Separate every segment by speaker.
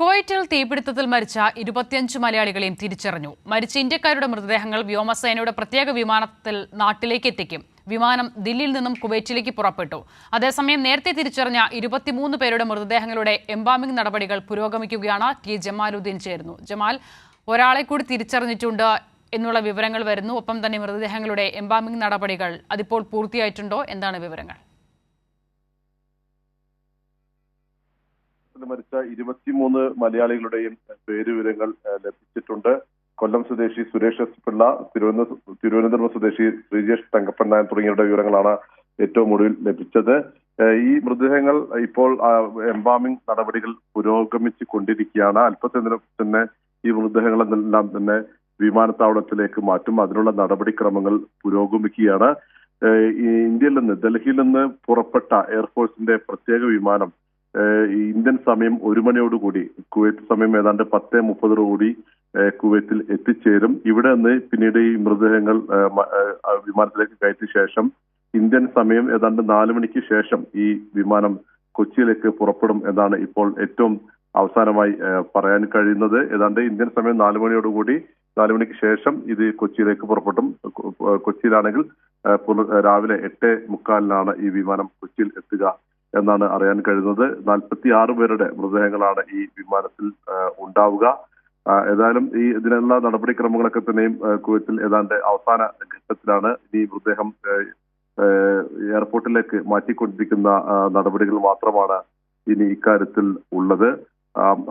Speaker 1: കുവൈറ്റിൽ തീപിടുത്തത്തിൽ മരിച്ച ഇരുപത്തിയഞ്ച് മലയാളികളെയും തിരിച്ചറിഞ്ഞു. മരിച്ച ഇന്ത്യക്കാരുടെ മൃതദേഹങ്ങൾ വ്യോമസേനയുടെ പ്രത്യേക വിമാനത്തിൽ നാട്ടിലേക്ക് എത്തിക്കും. വിമാനം ദില്ലിയിൽ നിന്നും കുവൈറ്റിലേക്ക് പുറപ്പെട്ടു. അതേസമയം നേരത്തെ തിരിച്ചറിഞ്ഞ ഇരുപത്തിമൂന്ന് പേരുടെ മൃതദേഹങ്ങളുടെ എംബാമിംഗ് നടപടികൾ പുരോഗമിക്കുകയാണ് ടി ജമാലുദ്ദീൻ ചേരുന്നു. ജമാൽ ഒരാളെ കൂടി തിരിച്ചറിഞ്ഞിട്ടുണ്ട് എന്നുള്ള വിവരങ്ങൾ വരുന്നു. ഒപ്പം തന്നെ മൃതദേഹങ്ങളുടെ എംബാമിംഗ് നടപടികൾ അതിപ്പോൾ പൂർത്തിയായിട്ടുണ്ടോ? എന്താണ് വിവരങ്ങൾ? ിൽ
Speaker 2: മരിച്ച ഇരുപത്തിമൂന്ന് മലയാളികളുടെയും പേരുവിവരങ്ങൾ വിവരങ്ങൾ ലഭിച്ചിട്ടുണ്ട്. കൊല്ലം സ്വദേശി സുരേഷ് എസ് പിള്ള തിരുവനന്തപുരം സ്വദേശി ശ്രീജേഷ് തങ്കപ്പൻ നായർ തുടങ്ങിയവരുടെ വിവരങ്ങളാണ് ഏറ്റവും ഒടുവിൽ ലഭിച്ചത്. ഈ മൃതദേഹങ്ങൾ ഇപ്പോൾ എംബാമിംഗ് നടപടികൾ പുരോഗമിച്ചു കൊണ്ടിരിക്കുകയാണ്. അല്പത്തിനകം തന്നെ ഈ മൃതദേഹങ്ങളെല്ലാം തന്നെ വിമാനത്താവളത്തിലേക്ക് മാറ്റും. അതിനുള്ള നടപടിക്രമങ്ങൾ പുരോഗമിക്കുകയാണ്. ഇന്ത്യയിൽ നിന്ന് ഡൽഹിയിൽ നിന്ന് പുറപ്പെട്ട എയർഫോഴ്സിന്റെ പ്രത്യേക വിമാനം ഇന്ത്യൻ സമയം ഒരു മണിയോടുകൂടി കുവൈത്ത് സമയം ഏതാണ്ട് പത്ത് മുപ്പതോടുകൂടി കൂടി കുവൈത്തിൽ എത്തിച്ചേരും. ഇവിടെ നിന്ന് പിന്നീട് ഈ മൃതദേഹങ്ങൾ വിമാനത്തിലേക്ക് കയറ്റിയ ശേഷം ഇന്ത്യൻ സമയം ഏതാണ്ട് നാല് മണിക്ക് ശേഷം ഈ വിമാനം കൊച്ചിയിലേക്ക് പുറപ്പെടും എന്നാണ് ഇപ്പോൾ ഏറ്റവും അവസാനമായി പറയാൻ കഴിയുന്നത്. ഏതാണ്ട് ഇന്ത്യൻ സമയം നാല് മണിയോടുകൂടി നാല് മണിക്ക് ശേഷം ഇത് കൊച്ചിയിലേക്ക് പുറപ്പെടും. കൊച്ചിയിലാണെങ്കിൽ രാവിലെ എട്ട് മുക്കാലിനാണ് ഈ വിമാനം കൊച്ചിയിൽ എത്തുക എന്നാണ് അറിയാൻ കഴിയുന്നത്. നാൽപ്പത്തി ആറ് പേരുടെ മൃതദേഹങ്ങളാണ് ഈ വിമാനത്തിൽ ഉണ്ടാവുക. ഏതായാലും ഈ ഇതിനുള്ള നടപടിക്രമങ്ങളൊക്കെ തന്നെയും കുവൈത്തിൽ ഏതാണ്ട് അവസാന ഘട്ടത്തിലാണ് ഈ മൃതദേഹം എയർപോർട്ടിലേക്ക് മാറ്റിക്കൊണ്ടിരിക്കുന്ന നടപടികൾ മാത്രമാണ് ഇനി ഇക്കാര്യത്തിൽ ഉള്ളത്.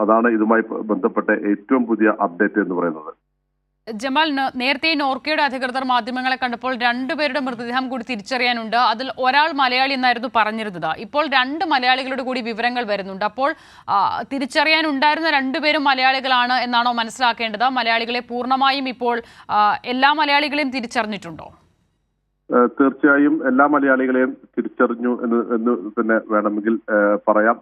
Speaker 2: അതാണ് ഇതുമായി ബന്ധപ്പെട്ട ഏറ്റവും പുതിയ അപ്ഡേറ്റ് എന്ന് പറയുന്നത്.
Speaker 1: ജമാൽ നേരത്തെ നോർക്കയുടെ അധികൃതർ മാധ്യമങ്ങളെ കണ്ടപ്പോൾ രണ്ടുപേരുടെ മൃതദേഹം കൂടി തിരിച്ചറിയാനുണ്ട്. അതിൽ ഒരാൾ മലയാളി എന്നായിരുന്നു പറഞ്ഞിരുന്നത്. ഇപ്പോൾ രണ്ട് മലയാളികളുടെ കൂടി വിവരങ്ങൾ വരുന്നുണ്ട്. അപ്പോൾ തിരിച്ചറിയാനുണ്ടായിരുന്ന രണ്ടുപേരും മലയാളികളാണ് എന്നാണോ മനസ്സിലാക്കേണ്ടത്? മലയാളികളെ പൂർണമായും ഇപ്പോൾ എല്ലാ മലയാളികളെയും തിരിച്ചറിഞ്ഞിട്ടുണ്ടോ?
Speaker 2: തീർച്ചയായും എല്ലാ മലയാളികളെയും തിരിച്ചറിഞ്ഞു എന്ന് എന്ന് തന്നെ വേണമെങ്കിൽ പറയാം.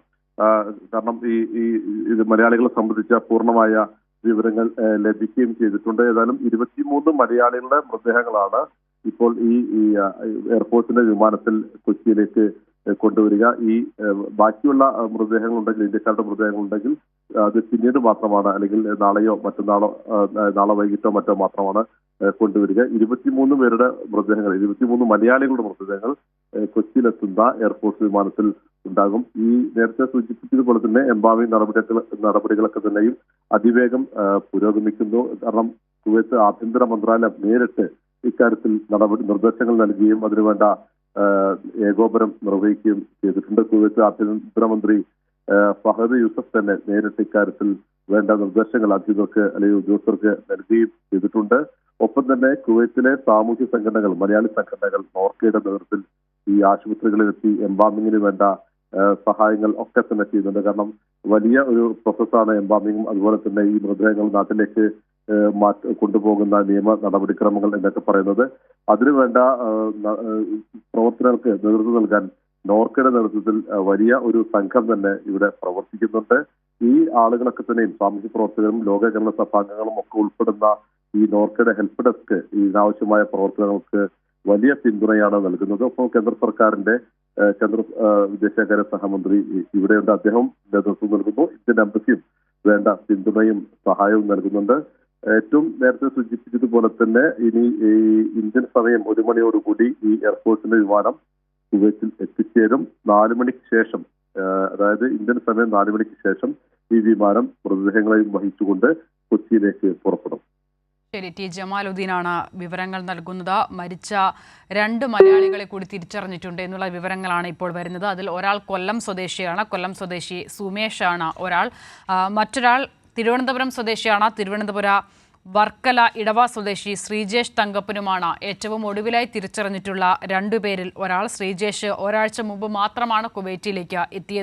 Speaker 2: കാരണം ഈ ഈ ഇത് മലയാളികളെ സംബന്ധിച്ച പൂർണമായ വിവരങ്ങൾ ലഭിക്കുകയും ചെയ്തിട്ടുണ്ട്. ഏതായാലും ഇരുപത്തിമൂന്ന് മലയാളികളുടെ മൃതദേഹങ്ങളാണ് ഇപ്പോൾ ഈ എയർപോർട്ടിന്റെ വിമാനത്തിൽ കൊച്ചിയിലേക്ക് കൊണ്ടുവരിക. ഈ ബാക്കിയുള്ള മൃതദേഹങ്ങൾ മൃതദേഹങ്ങളുണ്ടെങ്കിൽ ഇന്ത്യക്കാരുടെ മൃതദേഹങ്ങളുണ്ടെങ്കിൽ അത് പിന്നീട് മാത്രമാണ് അല്ലെങ്കിൽ നാളെയോ മറ്റന്നാളോ നാളെ വൈകിട്ടോ മറ്റോ മാത്രമാണ് കൊണ്ടുവരിക. ഇരുപത്തിമൂന്ന് പേരുടെ മൃതദേഹങ്ങൾ ഇരുപത്തിമൂന്ന് മലയാളികളുടെ മൃതദേഹങ്ങൾ കൊച്ചിയിലെത്തുന്ന എയർഫോഴ്സ് വിമാനത്തിൽ ഉണ്ടാകും. ഈ നേരത്തെ സൂചിപ്പിച്ചതുപോലെ തന്നെ എംബാവി നടപടികൾ നടപടികളൊക്കെ തന്നെയും അതിവേഗം പുരോഗമിക്കുന്നു. കാരണം കുവൈത്ത് ആഭ്യന്തര മന്ത്രാലയം നേരിട്ട് ഇക്കാര്യത്തിൽ നടപടി നിർദ്ദേശങ്ങൾ നൽകുകയും അതിനുവേണ്ട ഏകോപനം നിർവഹിക്കുകയും ചെയ്തിട്ടുണ്ട്. കുവൈത്ത് ആഭ്യന്തരമന്ത്രി ഫഹദ് യൂസഫ് തന്നെ നേരിട്ട് ഇക്കാര്യത്തിൽ വേണ്ട നിർദ്ദേശങ്ങൾ അധികൃതർക്ക് അല്ലെങ്കിൽ ഉദ്യോഗസ്ഥർക്ക് നൽകുകയും ചെയ്തിട്ടുണ്ട്. ഒപ്പം തന്നെ കുവൈത്തിലെ സാമൂഹ്യ സംഘടനകൾ മലയാളി സംഘടനകൾ നോർക്കയുടെ നേതൃത്വത്തിൽ ഈ ആശുപത്രികളിലെത്തി എംബാമിങ്ങിന് വേണ്ട സഹായങ്ങൾ ഒക്കെ തന്നെ ചെയ്യുന്നുണ്ട്. കാരണം വലിയ ഒരു പ്രോസസ്സാണ് എംബാമിങ്ങും അതുപോലെ തന്നെ ഈ മൃതദേഹങ്ങൾ നാട്ടിലേക്ക് കൊണ്ടുപോകുന്ന നിയമ നടപടിക്രമങ്ങൾ എന്നൊക്കെ പറയുന്നത്. അതിനുവേണ്ട പ്രവർത്തനങ്ങൾക്ക് നേതൃത്വം നൽകാൻ നോർക്കയുടെ നേതൃത്വത്തിൽ വലിയ ഒരു സംഘം തന്നെ ഇവിടെ പ്രവർത്തിക്കുന്നുണ്ട്. ഈ ആളുകളൊക്കെ തന്നെയും സാമൂഹ്യ പ്രവർത്തകരും ലോകകരണ സഭാംഗങ്ങളും ഒക്കെ ഉൾപ്പെടുന്ന ഈ നോർക്കയുടെ ഹെൽപ്പ് ഡെസ്ക് ഇതിനാവശ്യമായ പ്രവർത്തനങ്ങൾക്ക് വലിയ പിന്തുണയാണ് നൽകുന്നത്. ഒപ്പം കേന്ദ്ര സർക്കാരിന്റെ കേന്ദ്ര വിദേശകാര്യ സഹമന്ത്രി ഇവിടെയുണ്ട്. അദ്ദേഹം നേതൃത്വം നൽകുന്നു. ഇന്ത്യൻ എംബസിയും വേണ്ട പിന്തുണയും സഹായവും നൽകുന്നുണ്ട്. ഏറ്റവും നേരത്തെ സൂചിപ്പിച്ചതുപോലെ തന്നെ ഇനി ഈ ഇന്ത്യൻ സമയം ഒരു മണിയോടുകൂടി ഈ എയർഫോഴ്സിന്റെ വിമാനം കുവൈറ്റിൽ എത്തിച്ചേരും. നാല് മണിക്ക് ശേഷം അതായത് ഇന്ത്യൻ സമയം നാല് മണിക്ക് ശേഷം ഈ വിമാനം മൃതദേഹങ്ങളെയും വഹിച്ചുകൊണ്ട് കൊച്ചിയിലേക്ക് പുറപ്പെടും.
Speaker 1: ശരി ടി. ജമാലുദ്ദീനാണ് വിവരങ്ങൾ നൽകുന്നത്. മരിച്ച രണ്ട് മലയാളികളെ കൂടി തിരിച്ചറിഞ്ഞിട്ടുണ്ട് എന്നുള്ള വിവരങ്ങളാണ് ഇപ്പോൾ വരുന്നത്. അതിൽ ഒരാൾ കൊല്ലം സ്വദേശിയാണ് കൊല്ലം സ്വദേശി സുമേഷാണ് ഒരാൾ. മറ്റൊരാൾ തിരുവനന്തപുരം സ്വദേശിയാണ് തിരുവനന്തപുര വർക്കല ഇടവ സ്വദേശി ശ്രീജേഷ് തങ്കപ്പനുമാണ്. ഏറ്റവും ഒടുവിലായി തിരിച്ചറിഞ്ഞിട്ടുള്ള രണ്ടുപേരിൽ ഒരാൾ. ശ്രീജേഷ് ഒരാഴ്ച മുമ്പ് മാത്രമാണ് കുവൈറ്റിലേക്ക് എത്തിയത്.